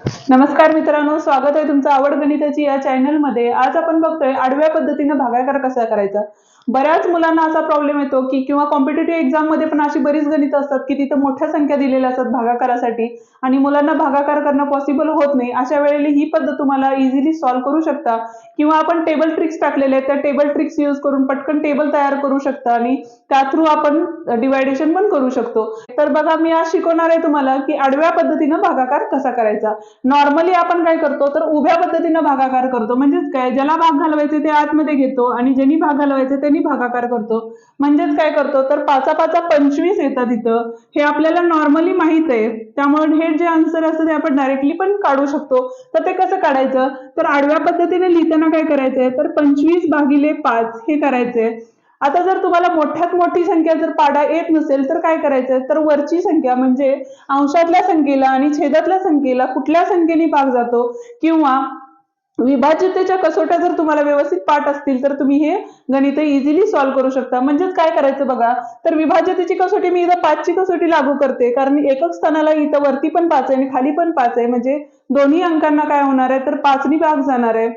नमस्कार मित्रांनो स्वागत आहे तुमचं आवड गणिताची या चॅनलमध्ये आज आपण बघतोय आडव्या पद्धतीनं भागाकार कसा करायचा? बऱ्याच मुलांना असा प्रॉब्लेम येतो की किंवा कॉम्पिटेटिव्ह एक्झाममध्ये पण अशी बरीच गणित असतात की तिथं मोठ्या संख्या दिलेल्या असतात भागाकारासाठी आणि मुलांना भागाकार करणं पॉसिबल होत नाही. अशा वेळेला ही पद्धत तुम्हाला इझिली सॉल्व्ह करू शकता. किंवा आपण टेबल ट्रिक्स टाकलेले आहेत त्या टेबल ट्रिक्स यूज करून पटकन टेबल तयार करू शकता आणि त्या थ्रू आपण डिवायडेशन पण करू शकतो. तर बघा मी आज शिकवणार आहे तुम्हाला की आडव्या पद्धतीनं भागाकार कसा करायचा. नॉर्मली आपण काय करतो तर उभ्या पद्धतीनं भागाकार करतो. म्हणजेच काय? ज्याला भाग घालवायचे ते आतमध्ये घेतो आणि ज्यांनी भाग घालवायचे ते त्यांनी भागाकार करतो. म्हणजेच काय करतो? तर पाचा पाचा पंचवीस येतात इथं. हे आपल्याला नॉर्मली माहीत आहे. त्यामुळे हे जे आन्सर असतं ते आपण डायरेक्टली पण काढू शकतो. तर ते कसं काढायचं? तर आडव्या पद्धतीने लिहिताना काय करायचंय? तर पंचवीस भागिले पाच हे करायचंय. आता जर तुम्हाला मोठ्यात मोठी संख्या जर पाडा येत नसेल तर काय करायचंय? तर वरची संख्या म्हणजे अंशातल्या संख्येला आणि छेदातल्या संख्येला कुठल्या संख्येने भाग जातो? किंवा विभाज्यतेच्या कसोट्या जर तुम्हाला व्यवस्थित पाठ असतील तर तुम्ही हे गणित इझिली सॉल्व्ह करू शकता. म्हणजेच काय करायचं बघा तर विभाज्यतेची कसोटी मी इथं पाचची कसोटी लागू करते कारण एकक स्थानाला इथं वरती पण पाच आहे आणि खाली पण पाच आहे. म्हणजे दोन्ही अंकांना काय होणार आहे? तर पाचनी भाग जाणार आहे.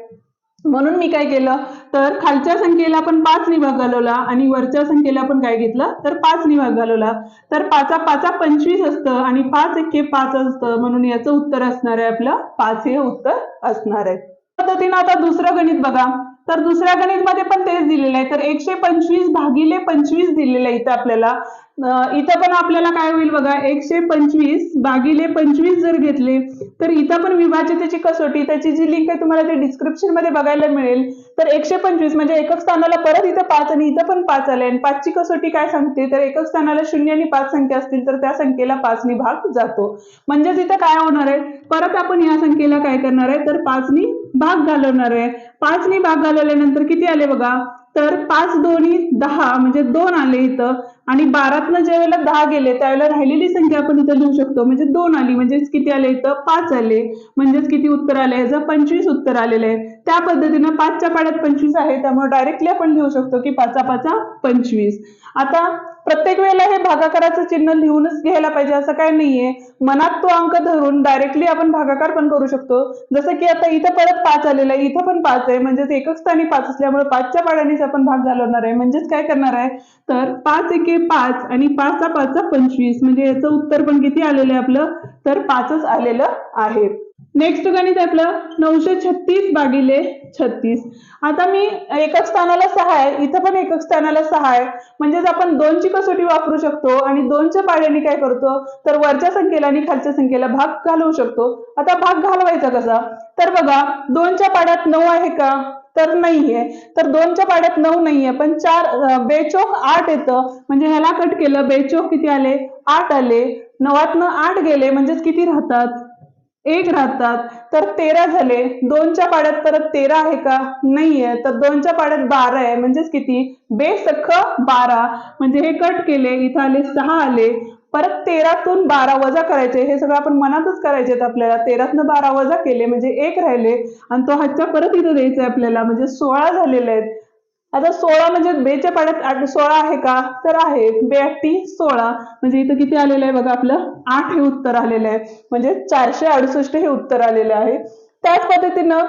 म्हणून मी काय केलं तर खालच्या संख्येला पण पाच निभाग घालवला आणि वरच्या संख्येला पण काय घेतलं? तर पाच निभाग घालवला. तर पाचा पाचा पंचवीस असतं आणि पाच एक पाच असतं. म्हणून याचं उत्तर असणार आहे आपलं पाच हे उत्तर असणार आहे. पद्धतीनं आता दुसरं गणित बघा. तर दुसऱ्या गणित मध्ये पण तेच दिलेलं आहे. तर एकशे पंचवीस भागिले पंचवीस दिलेलं आहे इथं आपल्याला. इथं पण आपल्याला काय होईल बघा एकशे पंचवीस भागिले पंचवीस जर घेतले तर इथं पण विभाजितेची कसोटी त्याची जी लिंक आहे तुम्हाला ते डिस्क्रिप्शनमध्ये बघायला मिळेल. तर एकशे पंचवीस म्हणजे एकक स्थानाला परत इथं पाच आणि इथं पण पाच आले. आणि पाचची कसोटी काय सांगते? तर एकक स्थानाला शून्य आणि पाच संख्या असतील तर त्या संख्येला पाचनी भाग जातो. म्हणजेच इथं काय होणार आहे? परत आपण या संख्येला काय करणार आहे? तर पाचनी भाग घालवणार आहे. पाचनी भाग घालवल्यानंतर किती आले बघा? तर पाच दोन्ही दहा म्हणजे दोन आले इथं. आणि बारातनं ज्या वेळेला दहा गेले त्यावेळेला राहिलेली संख्या आपण इथं लिहू शकतो. म्हणजे दोन आली म्हणजेच किती आले इथं? पाच आले. म्हणजेच किती उत्तर आले? याचं पंचवीस उत्तर आलेलं आहे. त्या पद्धतीनं पाचच्या पाड्यात पंचवीस आहे. त्यामुळे डायरेक्टली आपण लिहू शकतो की पाचा पाचा पंचवीस. आता प्रत्येक वेळेला हे भागाकाराचं चिन्ह लिहूनच घ्यायला पाहिजे असं काय नाहीये. मनात तो अंक धरून डायरेक्टली आपण भागाकार पण करू शकतो. जसं की आता इथं परत पाच आलेला आहे इथं पण पाच आहे म्हणजेच एकच स्थानी पाच असल्यामुळे पाचच्या पाड्यानेच आपण भाग घालवणार आहे. म्हणजेच काय करणार आहे? तर पाच एके पाच आणि पाचचा पाचचा पंचवीस म्हणजे याचं उत्तर पण किती आलेलं आहे आपलं? तर पाचच आलेलं आहे. नेक्स्ट गणित आपलं नऊशे छत्तीस भागिले छत्तीस. आता मी एकक स्थानाला सहा आहे. इथं पण एकक स्थानाला सहा आहे. म्हणजेच आपण दोनची कसोटी वापरू शकतो आणि दोनच्या पाड्याने काय करतो? तर वरच्या संख्येला आणि खालच्या संख्येला भाग घालवू शकतो. आता भाग घालवायचा कसा? तर बघा दोनच्या पाड्यात नऊ आहे का? तर नाहीये. तर दोनच्या पाड्यात नऊ नाहीये. पण चार बेचोक आठ येतं. म्हणजे ह्याला कट केलं बेचोक किती आले? आठ आले. नवातनं आठ गेले. म्हणजेच किती राहतात? एक राहतात. तर तेरा झाले. दोनच्या पाड्यात परत तेरा आहे का? नाहीये. तर दोनच्या पाड्यात बारा आहे. म्हणजेच किती? बेसख बारा. म्हणजे हे कट केले. इथं आले सहा आले. परत तेरातून बारा वजा करायचे. हे सगळं आपण मनातच करायचे आपल्याला. तेरातनं बारा वजा केले म्हणजे एक राहिले. आणि तो हातच्या परत इथं द्यायचा आहे आपल्याला. म्हणजे सोळा झालेले आहेत. आता सोळा म्हणजे बेच्या पाड्यात सोळा आहे का? तर आहे. बे आठी सोळा. म्हणजे इथं किती आलेलं आहे बघा आपलं? आठ हे उत्तर आलेलं आहे. म्हणजे चारशे अडुसष्ट हे उत्तर आलेलं आहे. त्याच पद्धतीनं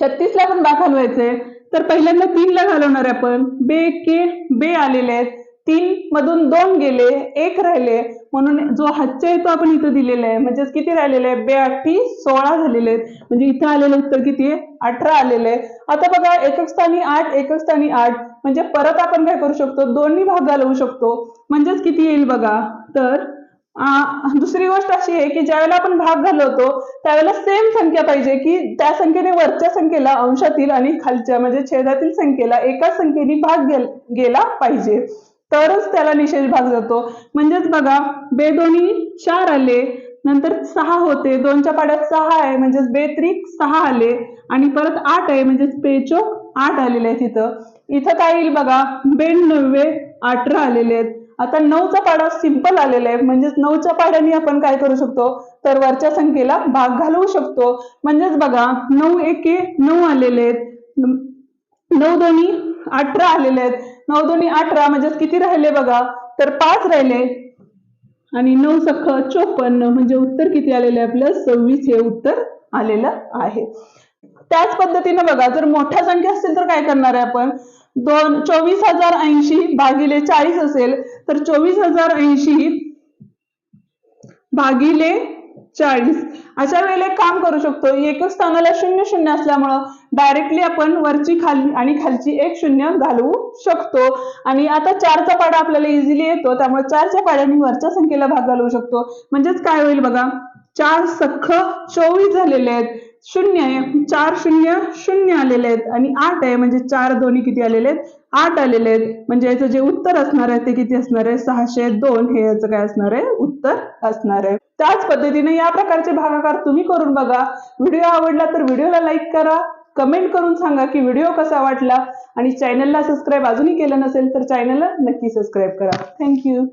छत्तीसला पण बा घालवायचंय. तर पहिल्यांदा तीनला घालवणार आहे आपण. बे के बे आलेले आहेत. तीन मधून दोन गेले एक राहिले. म्हणून जो हातचे आहे तो आपण इथं दिलेला आहे म्हणजेच किती राहिलेले आहे? बेआठी सोळा झालेले आहेत. म्हणजे इथं आलेलं उत्तर किती आहे? अठरा आलेलं आहे. आता बघा एकक स्थानी आठ एकक स्थानी आठ. म्हणजे परत आपण काय करू शकतो? दोन्ही भाग घालवू शकतो. म्हणजेच किती येईल बघा? तर आ, दुसरी गोष्ट अशी आहे की ज्यावेळेला आपण भाग घालवतो त्यावेळेला सेम संख्या पाहिजे की त्या संख्येने वरच्या संख्येला अंशातील आणि खालच्या म्हणजे छेदातील संख्येला एकाच संख्येने भाग गेला पाहिजे. तरच त्याला निषेध भाग जातो. म्हणजेच बघा बेदोनी चार आले नंतर सहा होते. दोनच्या पाड्यात सहा आहे म्हणजेच बेत्रिक सहा आले. आणि परत आठ आहे म्हणजेच बेचोक आठ आलेले आहेत इथं. इथं काय येईल बघा बेन नव्वे अठरा आलेले आहेत. आता नऊचा पाडा सिंपल आलेला आहे. म्हणजेच नऊच्या पाड्याने आपण काय करू शकतो? तर वरच्या संख्येला भाग घालवू शकतो. म्हणजेच बघा नऊ एके नऊ आलेले आहेत. नऊ दोन्ही अठरा आलेले आहेत. नऊ दोन्ही अठरा म्हणजेच किती राहिले बघा? तर पाच राहिले. आणि नऊ सख चोपन्न म्हणजे उत्तर किती आलेलं आहे आपलं? सव्वीस हे उत्तर आलेलं आहे. त्याच पद्धतीने बघा जर मोठ्या संख्या असतील तर काय करणार आहे आपण? दोन चोवीस हजार ऐंशी भागिले चाळीस असेल तर चोवीस हजार ऐंशी भागिले चाळीस. अशा वेळेला एक काम करू शकतो एकच स्थानाला शून्य शून्य असल्यामुळं डायरेक्टली आपण वरची खाली आणि खालची एक शून्य घालवू शकतो. आणि आता चारचा पाडा आपल्याला इझिली येतो त्यामुळे चारच्या पाड्याने वरच्या संख्येला भाग घालवू शकतो. म्हणजेच काय होईल बघा चार सख्ख चोवीस झालेले आहेत. शून्य आहे. चार शून्य शून्य आलेले आहेत. आणि आठ आहे म्हणजे चार दोन्ही किती आलेले आहेत? आठ आलेले आहेत. म्हणजे याचं जे उत्तर असणार आहे ते किती असणार आहे? सहाशे दोन. हे याचं काय असणार आहे? उत्तर असणार आहे. त्याच पद्धतीने या प्रकारचे भागाकार तुम्ही करून बघा. व्हिडिओ आवडला तर व्हिडिओला लाईक करा. कमेंट करून सांगा की व्हिडिओ कसा वाटला. आणि चॅनलला सबस्क्राईब अजूनही केलं नसेल तर चॅनलला नक्की सबस्क्राईब करा. थँक्यू.